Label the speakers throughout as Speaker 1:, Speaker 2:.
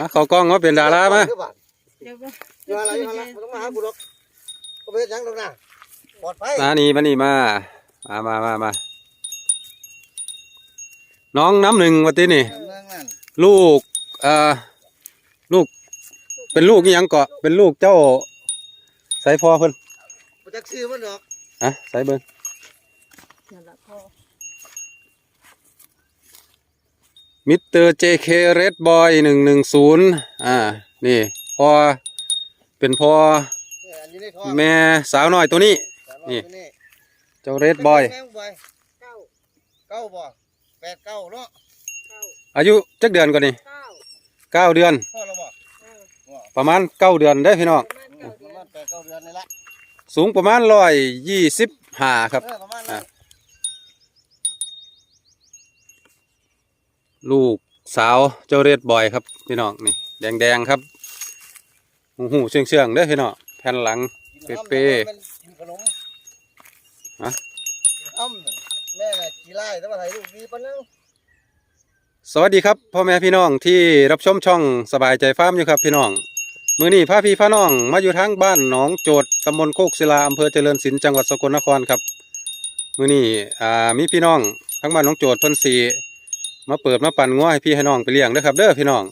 Speaker 1: มาเขากล้องมาเป็นดารามา
Speaker 2: เดี๋ยวก็
Speaker 3: เดี๋ยวอะไรเดี๋ยวอะไรมันต้องมาหากูหรอกก็ไม่ได้ยังหรอกนะปลอดภัย
Speaker 1: มานี่มานี่มามามามามาน้องน้ำหนึ่งวันที่นี่
Speaker 3: เมืองนั่น
Speaker 1: ลูกเอ่อลูก เป็นลูกนี่ยังเกาะเป็นลูกเจ้าสายพอเพิ่น
Speaker 3: มาจากซื้อมันดอก
Speaker 1: อะสายเบิ้ง
Speaker 2: นั่นละพ่อ
Speaker 1: มิสเตอร์เจเคเรดบอยหนึ่งหนึ่งศูนย์อ่า นี่พอเป็นพอ
Speaker 3: เนี่ยอันนี้ในท่อ
Speaker 1: แม่สาวน้อยตัวนี้ นี่
Speaker 3: นี่
Speaker 1: เจ้าเรดบอย
Speaker 3: แม่งบอย
Speaker 2: เก้า
Speaker 3: เก้าบ่แปดเก้าเนาะ
Speaker 2: เก้า
Speaker 1: อายุจักเดือนก่อนนี่
Speaker 2: เก้า
Speaker 1: เก้าเดือน
Speaker 3: พ่อเราบ่
Speaker 2: เก้า
Speaker 3: ว่า
Speaker 1: ประมาณเก้าเดือนได้อพี่น้อง
Speaker 2: ประมาณเก้า
Speaker 3: ป
Speaker 2: เดื
Speaker 3: ระ
Speaker 2: อ
Speaker 3: มานณแปดเก้าเดือนนี่ละ
Speaker 1: สูงประมาณร้อยยี่สิบห้าครับ ลูกสาวเจ้าเรดบอยครับพี่น้องนี่แดงแดงๆครับหูหูเชื่องเชื่องๆเด้อพี่น้องแผ่นหลัง
Speaker 3: กิน
Speaker 1: เปรี้ยวๆ
Speaker 3: มันกินขนม
Speaker 1: ฮะ
Speaker 3: กินอ้ำน่ะแม่น่ะกี่ไร่แต่ว่าถ่ายรูปดีปะนึง
Speaker 1: สวัสดีครับพ่อแม่พี่น้องที่รับชมช่องสบายใจฟาร์มอยู่ครับพี่น้องมือนี้พาพี่พาน้องมาอยู่ทางบ้านหนองโจดตำบลโคกศิลาอำเภอเจริญศิลป์จังหวัดสกลนครครับมือนี้อ่ามีพี่น้องทั้งบ้านหนองโจดเพิ่นสี มาเปิดมาปั่นง้อให้พี่ให้น้องไปเลี้ยงเด้อครับ เด้อพี่น้อง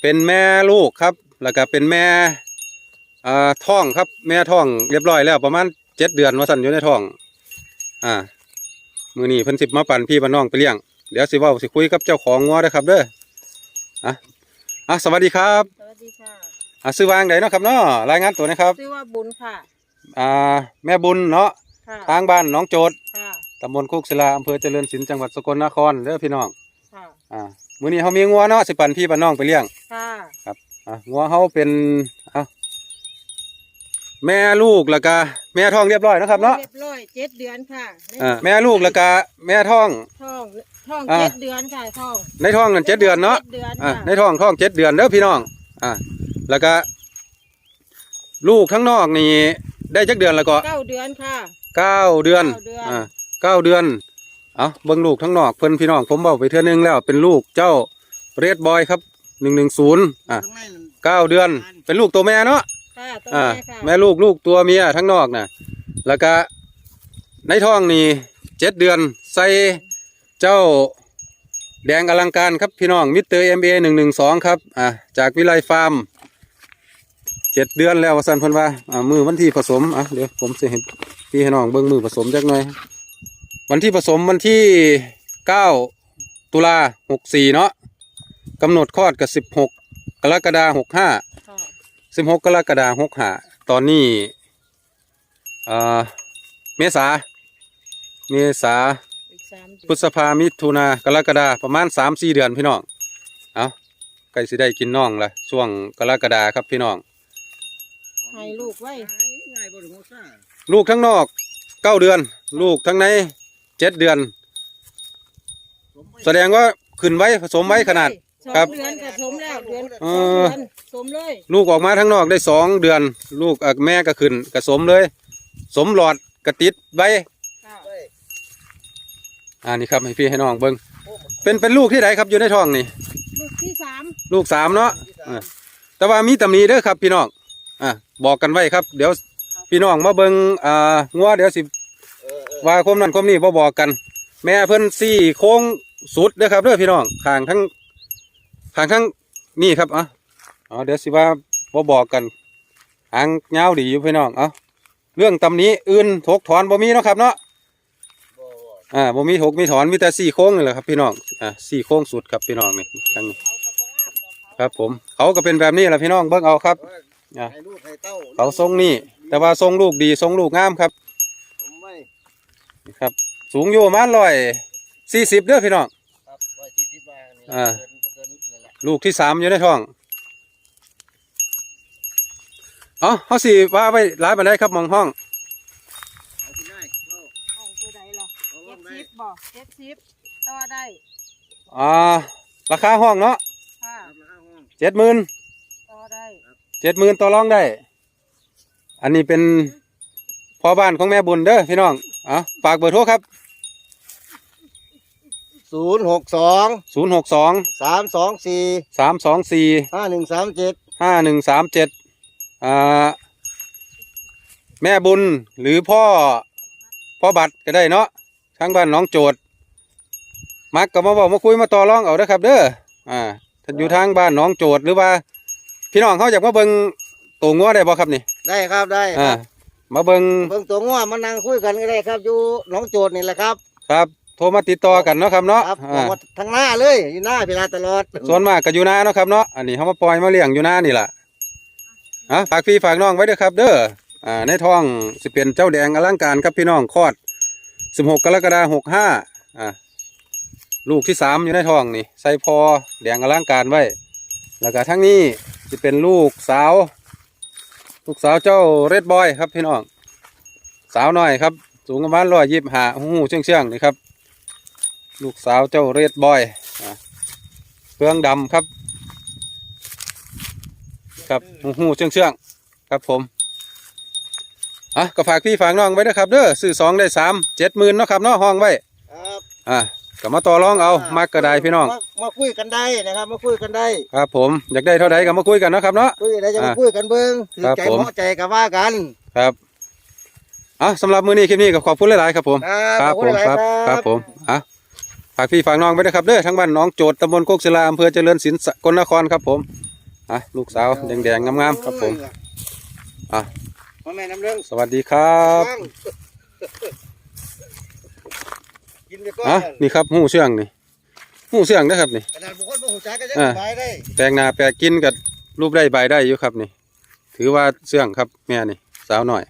Speaker 1: เป็นแม่ลูกครับ แล้วก็เป็นแม่อ่าท้องครับ แม่ท้องเรียบร้อยแล้วประมาณเจ็ดเดือนว่าสั่นอยู่ในท้อง อ่า มือนี้เพิ่นสิมาปั่นพี่ปั่นน้องไปเลี้ยง เดี๋ยวสิเว่าสิคุยกับเจ้าของงัวเด้อครับ เด้อ อะ อะสวัสดีครับ
Speaker 2: สวัสดีค่ะ
Speaker 1: อะซื้อวางไหนเนาะครับเนาะรายงานตัวนะครับ
Speaker 2: ชื่อว่าบุญค่ะ
Speaker 1: อ่า แม่บุญเนาะ
Speaker 2: ค่ะ
Speaker 1: ทางบ้านหน้องโจด
Speaker 2: ค่ะ
Speaker 1: ตำบลโคกศิลาอำเภอเจริญศิลป์จังหวัดสกลนครเด้อพี่น้อง
Speaker 2: ค่ะ
Speaker 1: อ่ามื้อนี้เฮามีงัวเนาะสิปั่นพี่ปั่นน้องไปเลี้ยง
Speaker 2: ค่ะ
Speaker 1: อะงัวเฮาเป็นอะแม่ลูกแล้วก็แม่ท้องเรียบร้อยนะครับเนาะ
Speaker 2: เรียบร้อยเจ็ดเดือนค่ะ
Speaker 1: อ่าแม่ลูกแล้วก็แม่ท้อง
Speaker 2: ท้องท้อง
Speaker 1: อ่า
Speaker 2: เจ็ดเดือนค่ะท้อง
Speaker 1: ในท้องนั่นเจ็ดเดือนเนาะ
Speaker 2: จ็ดเดือน
Speaker 1: อะ
Speaker 2: ค่ะ
Speaker 1: ในท้องท้องเจ็ดเดือนเด้อพี่น้องอะแล้วก็ ลูกข้างนอกนี่ได้จักเดือนแล้วก็
Speaker 2: เก้าเดือนค่ะ
Speaker 1: เก้าเดือน
Speaker 2: เก้าเดือน
Speaker 1: อ่าเก้าเดือน เอาเบิ่งลูกทั้งนอกเพิ่นพี่น้องผมบอกไปเทื่อนึงแล้วเป็นลูกเจ้าเรดบอยครับหนึ่งหนึ่งศูนย์อะ
Speaker 3: ข้างในนั่น
Speaker 1: เก้าเดือน เป็นลูกตัวแม่เนาะ
Speaker 2: ค่ะตัว
Speaker 1: อ่า
Speaker 2: แม่ค่ะ
Speaker 1: แม่ลูกลูกตัวเมียทั้งนอกน่ะแล้วก็ในท้องนี่เจ็ดเดือนใส่เจ้าแดงอลังการครับพี่น้องมิสเตอร์เอ็มเอหนึ่งหนึ่งสองครับอ่าจากวิไลฟาร์มเจ็ดเดือนแล้ววสันเพิ่นว่าอ่ามือวันที่ผสมอะเดี๋ยวผมจะเห็นพี่ให้น้องเบิ้งมือผสมจักหน่อย วันที่ผสมวันที่เก้าตุลาหกสี่เนาะกำหนดคลอดกับสิบหกกรกฎาหกห้า
Speaker 2: ค่ะ
Speaker 1: สิบหกกรกฎาหกหาตอนนี้เอ่อเมษาเมษา
Speaker 2: อีกสามเดื
Speaker 1: พฤ
Speaker 2: อน
Speaker 1: ษภามิถุนากรกฎาประมาณสามสี่เดือนพี่น้องเอาใกล้สิได้กินน้องละช่วงกรกฎาครับพี่น้อง
Speaker 2: ให้ลูกไว้
Speaker 3: ง่ายบ่ถึงโมซ่า
Speaker 1: ลูกทั้งนอกเก้าเดือน ลูกทั้งใน เจ็ดเดือน
Speaker 3: สมไป
Speaker 1: แสดงว่าขึ้นไว้ผสมไว้ขนาด
Speaker 2: สอง
Speaker 1: ครับ
Speaker 2: เดือนก็สมแล้วเดือน
Speaker 1: เอ
Speaker 2: สอง
Speaker 1: อ
Speaker 2: เดือนสมเลย
Speaker 1: ลูกออกมาทั้งนอกได้สองเดือน ลูกเอ่อแม่ก็ขึ้นก็สมเลย สมหลอดกระติดไว้
Speaker 2: ค่ะ
Speaker 3: เฮ้ย
Speaker 1: อ่านี่ครับให้พี่ให้น้องเบิ้ง
Speaker 3: โอ้มัน
Speaker 1: เป็นเป็นลูกที่ไหนครับอยู่ในท้องนี่
Speaker 2: ลูกที่สาม
Speaker 1: ลูกสามเนาะ
Speaker 3: ที่สาม
Speaker 1: อ่าแต่ว่ามีตำหนิเด้อครับพี่น้องอ่าบอกกันไว้ครับ เดี๋ยวพี่น้องมาเบิ้งอ่างัวเดี๋ยวสิ
Speaker 3: เออเออ
Speaker 1: ว่าความนั้นความนี้บ่บอกกัน แม่เพิ่นสี่โค้งสุดเด้อครับเด้อพี่น้องข้างทั้งข้างทั้งนี่ครับอะอ๋อเดี๋ยวสิว่าบ่บอกกันหางยาดีอยู่พี่น้องเอ้าเรื่องตำหนิอื่นถกถอนบ่มีเนาะครับเนาะอ่าบ่มีถกมีถอนมีแต่สี่โค้งนี่แหละครับพี่น้องอ่าสี่โค้งสุดครับพี่น้องนี่ทั้งนี้ครับผมเขาก็เป็นแบบนี้แหละพี่น้องเบิ่งเอาครับอะ
Speaker 3: ให้ลูกให้เต้า
Speaker 1: เขาทรงนี่แต่ว่าทรงลูกดีทรงลูกงามครับ ครับ สูงอยู่ประมาณร้อยสี่สิบเด้อพี่น้อง
Speaker 3: ครับร้อยสี่สิบล้านนี่
Speaker 1: อ่า
Speaker 3: เกินบ่เกินนั่นแหละ
Speaker 1: ลูกที่สามอยู่ในท้อง เอ๋อเขาสี่ว่าไปร้ายมาได้ครับหมองห้อง
Speaker 3: เอาที่ได้เข้า
Speaker 2: ของผู้ใดล่ะ
Speaker 3: เอา
Speaker 2: เจ็
Speaker 3: ว่า
Speaker 2: ด
Speaker 3: ได้
Speaker 2: สิบบ่เจ็ดสิบต่อได้
Speaker 1: อ่า ราคาห้องเนาะ
Speaker 2: ค่ะ
Speaker 3: ครับราคาห้อง
Speaker 1: เจ็ดหมื่น
Speaker 2: ต่อได้
Speaker 1: เจ็ดหมื่นต่อรองได้ อันนี้เป็นพ่อบ้านของแม่บุญเด้อพี่น้อง เอ๋อฝากเบอร์โทรครับ
Speaker 3: ศูนย์หกสอง
Speaker 1: ศูนย์หกสอง
Speaker 3: สามสองสี่
Speaker 1: สามสองสี่
Speaker 3: ห้าหนึ่งสามเจ็ด
Speaker 1: ห้าหนึ่งสามเจ็ดอ่าแม่บุญหรือพ่อ พ่อบัตรก็ได้เนาะทางบ้านน้องโจดมักก็มาบอกมาคุยมาต่อรองเอาเด้อครับ เด้ออ่าถ้าอยู่ทางบ้านน้องโจดหรือว่า พี่น้องเขาอยากมาเบิงตัวงัวได้บ่ครับนี่
Speaker 3: ได้ครับได้ค
Speaker 1: อ่า
Speaker 3: รับ
Speaker 1: มาเบิง
Speaker 3: เบิ่งตัวง่วมานั่งคุยกันก็ได้ครับ อยู่หนองโจดนี่แหละครับ
Speaker 1: ครับ โทรมาติดต่อกันเนาะครับเนาะ
Speaker 3: ครับ
Speaker 1: อ่า
Speaker 3: บอกว่าทางหน้าเลยอยู่หน้าเวลาตลอด
Speaker 1: ส่วนมากก็อยู่นาเนาะครับเนาะอันนี้เขามาปล่อยมาเลี้ยงอยู่นานี่ล่ะอะฝากพี่ฝากน้องไว้เด้อครับ เด้ออ่าในท้องสิเป็นเจ้าแดงอลังการครับพี่น้องคลอด16กรกฎาคม65อ่าลูกที่สามอยู่ในท้องนี่ใส่พอแดงอลังการไว้ แล้วก็ทั้งนี้จะเป็นลูกสาว ลูกสาวเจ้าเรดบอยครับพี่น้อง สาวน้อยครับ สูงประมาณร้อยยี่สิบห้าหูเชื่องเชื่องๆนี่ครับ ลูกสาวเจ้าเรดบอยอ่าเครื่องดำครับ ครับหูหูเชื่องเชื่องๆครับผมอะก็ฝากพี่ฝากน้องไว้นะครับเด้อซื้อสองได้สามเจ็ดหมื่นเนาะครับเนาะห้องไว้
Speaker 3: ครับ
Speaker 1: อะ ก็มาต่อรองเอามากกระไดพี่น้อง
Speaker 3: มามาคุยกันได้นะครับ มาคุยกันได้
Speaker 1: ครับผมอยากได้เท่าใดก็มาคุยกันเนาะครับเนาะ
Speaker 3: คุยได้จะมา
Speaker 1: อ่า
Speaker 3: คุยกันเบิ้งถือ
Speaker 1: ครับ
Speaker 3: ใจ
Speaker 1: ผม
Speaker 3: เหมาะใจกับว่ากัน
Speaker 1: ครับอะสำหรับมื้อนี้คลิปนี้ก็ขอบคุณหลายๆครับผม
Speaker 3: ครับ
Speaker 1: ผม
Speaker 3: ขอณหลายๆ
Speaker 1: ครับผมอะฝากพี่ฝากน้องไว้นะครับเด้อทั้งบ้านหน้องโจดตำบลโคกศิลาอำเภอเจริญศิลป์สกลนครครับผมอะลูกสาวแดงๆงามๆครับผม อะ
Speaker 3: พ่อแม่น้ำเรื่อง
Speaker 1: สวัสดีครับ
Speaker 3: ตั้ง กินไปก่อน
Speaker 1: อะนี่ครับหูเชื่องนี่หูเชื่องนะครับนี่
Speaker 3: ขนาดบุคคลบ่หูจักก็ยัง
Speaker 1: อ่า
Speaker 3: สบายได้
Speaker 1: แปลงนาแปลงกินกับรูปได้ใบได้อยู่ครับนี่ ถือว่าเชื่องครับแม่นี่ สาวหน่อย